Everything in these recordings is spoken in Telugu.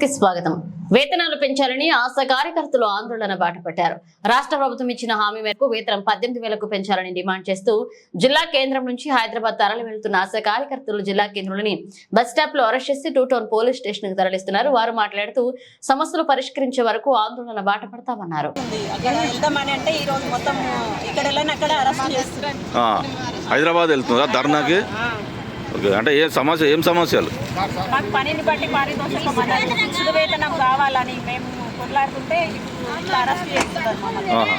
కి స్వాగతం. వేతనాలు పెంచాలని ఆశా కార్యకర్తలు ఆందోళన బాటపట్టారు రాష్ట్ర ప్రభుత్వం ఇచ్చిన హామీ మేరకు వేతనం పద్దెనిమిది వేలకు పెంచాలని డిమాండ్ చేస్తూ జిల్లా కేంద్రం నుంచి హైదరాబాద్ తరలి వెళ్తున్న ఆశా కార్యకర్తలు జిల్లా కేంద్రంలోని బస్ స్టాప్లో అరెస్ట్ చేసి టూ టౌన్ పోలీస్ స్టేషన్కు తరలిస్తున్నారు. వారు మాట్లాడుతూ సమస్యలు పరిష్కరించే వరకు ఆందోళన బాటపడతామన్నారు ఉంది అక్కడ వెళ్దామని అంటే ఈ రోజు మొత్తం ఇక్కడ వెళ్ళని అక్కడ అరెస్ట్ చేస్తున్నారు. ఆ, హైదరాబాద్ వెళ్తుందా ధర్నాకి? ఓకే అంటే ఏ సమస్య ఏం సమస్యలు మాకు పనిని బట్టి పారితోషికం అన్నది ఫిక్స్డ్ వేతనం కావాలని మేము కొట్లాడుతుంటే ఇప్పుడు ఇట్లా అరెస్ట్ చేస్తున్నారు మమ్మల్ని. ఆహా.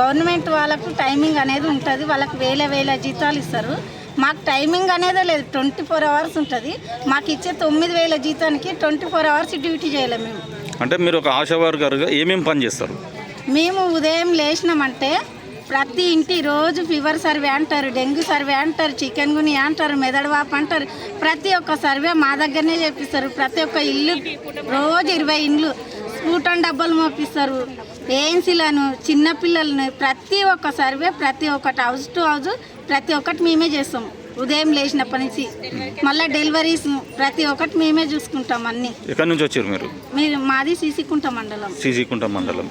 గవర్నమెంట్ వాళ్ళకు టైమింగ్ అనేది ఉంటుంది వాళ్ళకి వేల వేల జీతాలు ఇస్తారు. మాకు టైమింగ్ అనేదే లేదు ట్వంటీ ఫోర్ అవర్స్ ఉంటుంది. మాకు ఇచ్చే తొమ్మిది వేల జీతానికి ట్వంటీ ఫోర్ అవర్స్ డ్యూటీ చేయలేము మేము. అంటే మీరు ఒక ఆశా వర్కర్గా ఏమేమి పని చేస్తారు? మేము ఉదయం లేచినామంటే ప్రతి ఇంటి రోజు ఫీవర్ సర్వే అంటారు డెంగ్యూ సర్వే అంటారు చికెన్ గుని అంటారు మెదడు వాపు అంటారు. ప్రతి ఒక్క సర్వే మా దగ్గరనే చేపిస్తారు. ప్రతి ఒక్క ఇల్లు రోజు ఇరవై ఇండ్లు స్కూటన్ డబ్బాలు మోపిస్తారు. ఏఎన్సీలను చిన్నపిల్లలను ప్రతి ఒక్క సర్వే ప్రతి ఒక్కటి హౌస్ టు హౌస్ ప్రతి ఒక్కటి మేమే చేస్తాం. ఉదయం లేచినప్పటి నుంచి. మళ్ళీ డెలివరీస్ ప్రతి ఒక్కటి మేమే చూసుకుంటాం అన్నీ. ఎక్కడి నుంచి వచ్చారు మీరు? మీరు మాది సీసీకుంట మండలం. సీసీకుంట మండలం.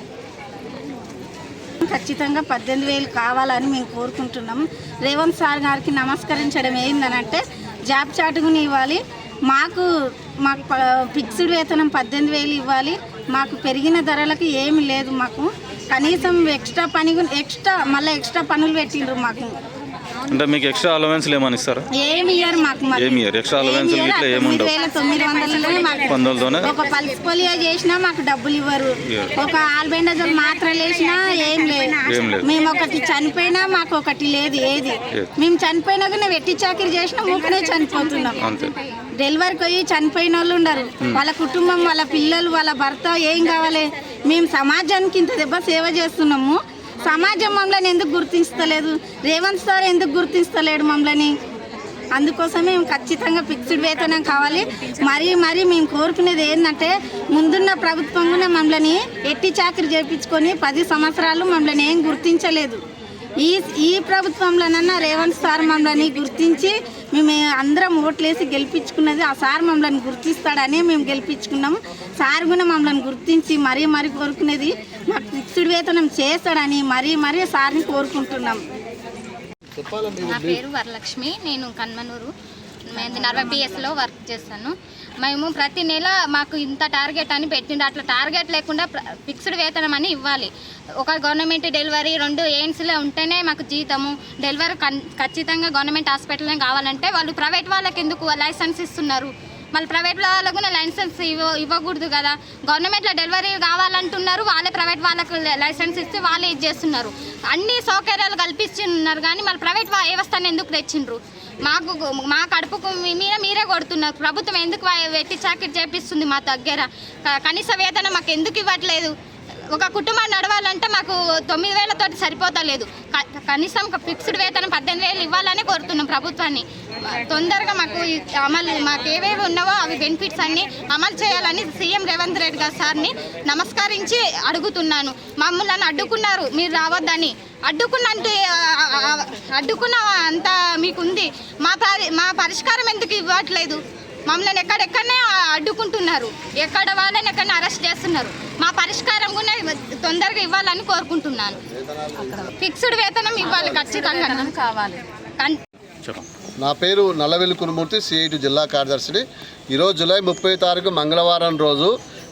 ఖచ్చితంగా పద్దెనిమిది వేలు కావాలని మేము కోరుకుంటున్నాం. రేవంత్ సార్ గారికి నమస్కరించడం ఏందనంటే జాబ్ చాటుకుని ఇవ్వాలి. మాకు మాకు ఫిక్స్డ్ వేతనం పద్దెనిమిది వేలు ఇవ్వాలి. మాకు పెరిగిన ధరలకు ఏమి లేదు మాకు. కనీసం ఎక్స్ట్రా పని ఎక్స్ట్రా మళ్ళీ ఎక్స్ట్రా పనులు పెట్టిండ్రు మాకు. అంటే మీకు ఎక్స్ట్రా అలవెన్స్లు ఏమని ఇస్తారా ఏమి ఇయ్యరు మాకు మరి. ఏమి. ఎక్స్ట్రా ఇయ్యరు. ఇట్లా ఏమి తొమ్మిది ఉండవు. వేల తొమ్మిది వందలలోనే మాకు ఒక పల్స్ పోలియో చేసినా మాకు డబ్బులు ఇవ్వరు. ఒక ఆల్బెండజల్ మాత్రలు వేసినా ఏం లేదు ఏం లేదు. మేము ఒకటి చనిపోయినా మాకు ఒకటి లేదు ఏది. మేము చనిపోయినా కానీ వెట్టి చాకరీ చేసినా మూకనే చనిపోతున్నాం అంతే డెలివరీకి పోయి చనిపోయిన వాళ్ళు ఉండరు వాళ్ళ కుటుంబం వాళ్ళ పిల్లలు వాళ్ళ భర్త ఏం కావాలి మేము సమాజానికి ఇంత దెబ్బ సేవ చేస్తున్నాము మమ్మల్ని ఎందుకు గుర్తించలేదు? రేవంత్ సార్ ఎందుకు గుర్తించలేడు మమ్మల్ని? అందుకోసమే మేము ఖచ్చితంగా ఫిక్స్డ్ వేతనం కావాలి. మరీ మరీ మేము కోరుకునేది ఏంటంటే ముందున్న ప్రభుత్వం మమ్మల్ని ఎట్టి చాకరి చేపించుకొని పది సంవత్సరాలు మమ్మల్ని ఏం గుర్తించలేదు. ఈ ఈ ప్రభుత్వంలోనన్నా రేవంత్ సార్ మమ్మల్ని గుర్తించి మేము అందరం ఓట్లేసి గెలిపించుకున్నది ఆ సార్ మమ్మల్ని గుర్తిస్తాడని మేము గెలిపించుకున్నాము. సార్ కూడా మమ్మల్ని గుర్తించి మరీ మరీ కోరుకునేది మాకు ఫిక్స్డ్ వేతనం చేస్తాడని మరీ మరీ సార్ని కోరుకుంటున్నాం. నా పేరు వరలక్ష్మి నేను కన్మనూరు. మేము నలభై పిఎస్లో వర్క్ చేస్తాను. మేము ప్రతి నెల మాకు ఇంత టార్గెట్ అని పెట్టిండు. అట్లా టార్గెట్ లేకుండా ఫిక్స్డ్ వేతనం అని ఇవ్వాలి. ఒక గవర్నమెంట్ డెలివరీ రెండు ఎయిమ్స్లో ఉంటేనే మాకు జీతము. డెలివరీ ఖచ్చితంగా గవర్నమెంట్ హాస్పిటల్నే కావాలంటే వాళ్ళు ప్రైవేట్ వాళ్ళకి ఎందుకు లైసెన్స్ ఇస్తున్నారు? మళ్ళీ ప్రైవేట్ వాళ్ళకు కూడా లైసెన్స్ ఇవ్వ ఇవ్వకూడదు కదా. గవర్నమెంట్లో డెలివరీ కావాలంటున్నారు. వాళ్ళే ప్రైవేట్ వాళ్ళకు లైసెన్స్ ఇస్తే వాళ్ళే ఇది చేస్తున్నారు. అన్ని సౌకర్యాలు కల్పిస్తున్నారు కానీ మళ్ళీ ప్రైవేట్ వా- వ్యవస్థను ఎందుకు తెచ్చిండ్రు? మాకు మా కడుపుకు మీద మీరే కొడుతున్నారు. ప్రభుత్వం ఎందుకు వెట్టి చాకరీ చేపిస్తుంది మా దగ్గర? కనీస వేతనం మాకు ఎందుకు ఇవ్వట్లేదు? ఒక కుటుంబాన్ని నడవాలంటే మాకు తొమ్మిది వేలతోటి సరిపోతలేదు క- కనీసం ఒక ఫిక్స్డ్ వేతనం పద్దెనిమిది వేలు ఇవ్వాలని కోరుతున్నాం ప్రభుత్వాన్ని. తొందరగా మాకు అమలు మాకు ఏవేవి ఉన్నావో అవి బెనిఫిట్స్ అన్ని అమలు చేయాలని సీఎం రేవంత్ రెడ్డి గారు సార్ని నమస్కరించి అడుగుతున్నాను. మమ్మల్ని అడ్డుకున్నారు మీరు రావద్దని. అడ్డుకున్నంటే అడ్డుకున్న అంత మీకుంది. మా పరి మా పరిష్కారం ఎందుకు ఇవ్వట్లేదు? మమ్మల్ని ఎక్కడెక్కడనే అడ్డుకుంటున్నారు. ఎక్కడ వాళ్ళని ఎక్కడ అరెస్ట్ చేస్తున్నారు. మా పరిష్కారం కూడా తొందరగా ఇవ్వాలని కోరుకుంటున్నాను. ఫిక్స్డ్ వేతనం ఇవ్వాలి ఖచ్చితంగా. కావాలి. నా పేరు నల్లవెల్లి కురుమూర్తి సిఐటి జిల్లా కార్యదర్శిని. ఈరోజు జూలై ముప్పై తారీఖు మంగళవారం రోజు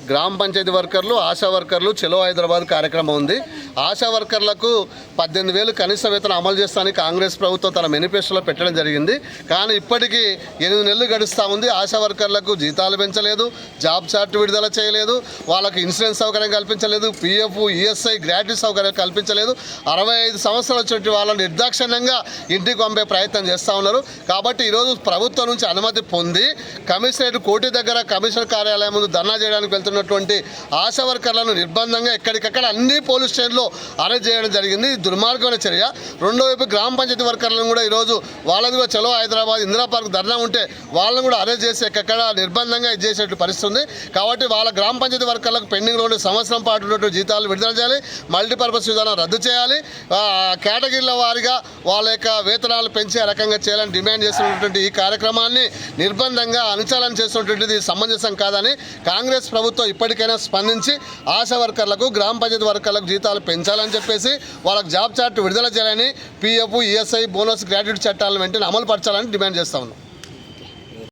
గ్రామ పంచాయతీ వర్కర్లు ఆశా వర్కర్లు చెలో హైదరాబాద్ కార్యక్రమం ఉంది. ఆశా వర్కర్లకు పద్దెనిమిది వేలు కనీస వేతనం అమలు చేస్తానని కాంగ్రెస్ ప్రభుత్వం తన మేనిఫెస్టోలో పెట్టడం జరిగింది. కానీ ఇప్పటికీ ఎనిమిది నెలలు గడుస్తూ ఉంది. ఆశా వర్కర్లకు జీతాలు పెంచలేదు జాబ్ చార్ట్ విడుదల చేయలేదు వాళ్ళకి ఇన్సూరెన్స్ సౌకర్యం కల్పించలేదు పిఎఫ్ ఈఎస్ఐ గ్రాట్యుటీ సౌకర్యం కల్పించలేదు. అరవై ఐదు సంవత్సరాల చుట్టూ వాళ్ళని నిర్దాక్షిణ్యంగా ఇంటికి పంపే ప్రయత్నం చేస్తూ ఉన్నారు. కాబట్టి ఈరోజు ప్రభుత్వం నుంచి అనుమతి పొంది కమిషనరేట్ కోటి దగ్గర కమిషనర్ కార్యాలయం ముందు ధర్నా చేయడానికి వెళ్తున్నటువంటి ఆశా వర్కర్లను నిర్బంధంగా ఎక్కడికక్కడ అన్ని పోలీస్ స్టేషన్లో అరెస్ట్ చేయడం జరిగింది. దుర్మార్గమైన చర్య. రెండో వైపు గ్రామ పంచాయతీ వర్కర్లను కూడా ఈరోజు వాళ్ళది కూడా చలో హైదరాబాద్ ఇందిరా పార్క్ ధర్నా ఉంటే వాళ్ళని కూడా అరెస్ట్ చేసి ఎక్కడ నిర్బంధంగా ఇది చేసేట్టు పరిస్థితి ఉంది కాబట్టి వాళ్ళ గ్రామ పంచాయతీ వర్కర్లకు పెండింగ్లో ఉండే సంవత్సరం పాటు ఉన్నటువంటి జీతాలు విడుదల చేయాలి. మల్టీపర్పస్ విధానం రద్దు చేయాలి. కేటగిరీల వారిగా వాళ్ళ యొక్క వేతనాలు పెంచే రకంగా చేయాలని డిమాండ్ చేస్తున్నటువంటి ఈ కార్యక్రమాన్ని నిర్బంధంగా అనుచాలన చేస్తున్నటువంటిది సమంజసం కాదని కాంగ్రెస్ ప్రభుత్వం ఇప్పటికైనా స్పందించి ఆశా వర్కర్లకు గ్రామ పంచాయతీ వర్కర్లకు జీతాలు పెంచాలని చెప్పేసి వాళ్ళకి జాబ్ చార్ట్ విడుదల చేయాలని పీఎఫ్ ఈఎస్ఐ బోనస్ గ్రాడ్యుయేట్ చట్టాలను వెంటనే అమలు పరచాలని డిమాండ్ చేస్తా ఉన్నాం.